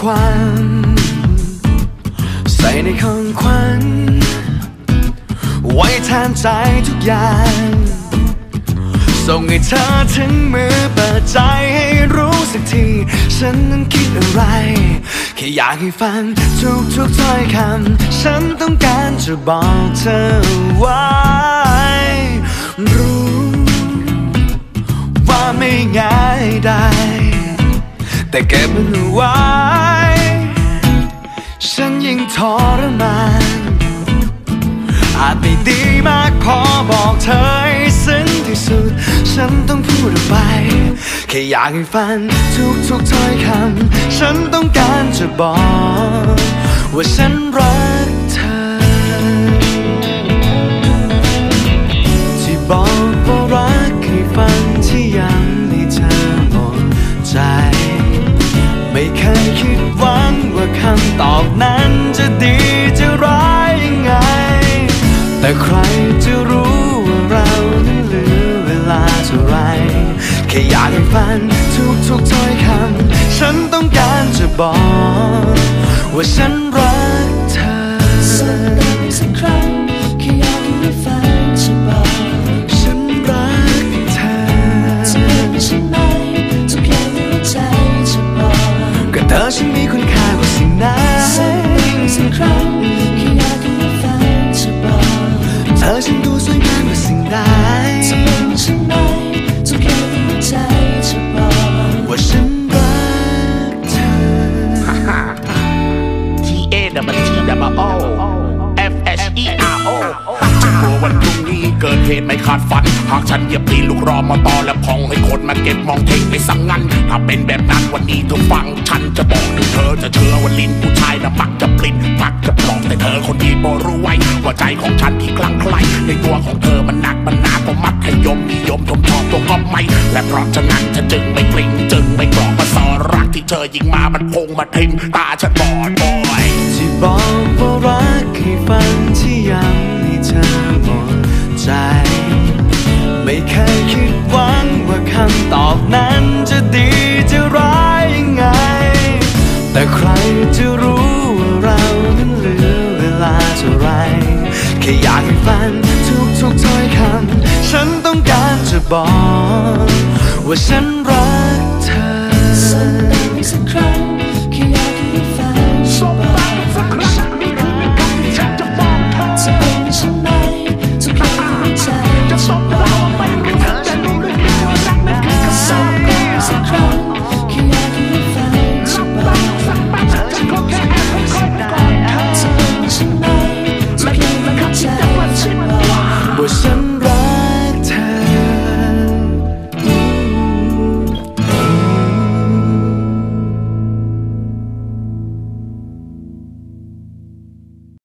ขวัญใส่ในของขวัญไว้แทนใจทุกอย่าง ส่งให้เธอถึงมือเปิดใจให้รู้สักที ฉันนั้นคิดอะไร แค่อยากให้ฟังทุกทุกถ้อยคำ ฉันต้องการจะบอกเธอไว้รู้ว่าไม่ง่ายได้ แต่เก็บมันไว้ ยิ่งทรมานอาจไม่ดีมากพอบอกเธอให้ซึ้งที่สุด ฉันต้องพูดออกไป แค่อยากให้ฟังทุกทุกถ้อยคำ ฉันต้องการจะบอก ว่าฉันรักเธอ ที่บอก หวังว่าคำตอบนั้นจะดีจะร้ายยังไง แต่ใครจะรู้ว่าเรานั้นเหลือเวลาเท่าไรแค่อยากให้ฟังทุกทุกๆถ้อยคำฉันต้องการจะบอก ว่าฉัน ธอฉันมีคุณค่ากว่าสิ่งไหนสักดังสักครั้งแค่อยากให้ฟังจะบอกเธอฉันดูสวยงามกว่าสิ่งใดจะเป็นใช่ไหมทุกอย่างในหัวใจจะบอกว่าฉันรักเธอ T A W T W O F H E R O จะกลัววันพรุ่งนี้เกิดเหตุไม่คาดฝัน หากฉันเหยียบตีนลูกรอมาต่อและพองให้ คนเก็บมองเทงไปสังงันถ้าเป็นแบบนั้นวันนี้เธอฟัง ฉันจะบอกให้เธอจะเชื่อว่าลิ้นผู้ชายน่ะมักจะปลิ้นมักจะปลอกแต่เธอคนดีโปรรู้ไว้ว่าใจของฉันที่คลั่งไคล้ในตัวของเธอมันหนักมันหนากว่ามัธยมนิยมชมชอบตัวก็ไม่ และเพราะฉะนั้นฉันจึงไม่กลิ้งจึงไม่กรอกมาสอรักที่เธอยิงมามันพงมาทิมตาฉันบอดบอยที่บอกว่ารักให้ฟังที่ยังให้เธอหมดใจ ไม่เคย นั้นจะดีจะร้ายยังไง แต่ใครจะรู้ว่าเรานั้นเหลือเวลาเท่าไรแค่อยากให้ฟันทุกทุกถ้อยคำฉันต้องการจะบอก ว่าฉันรัก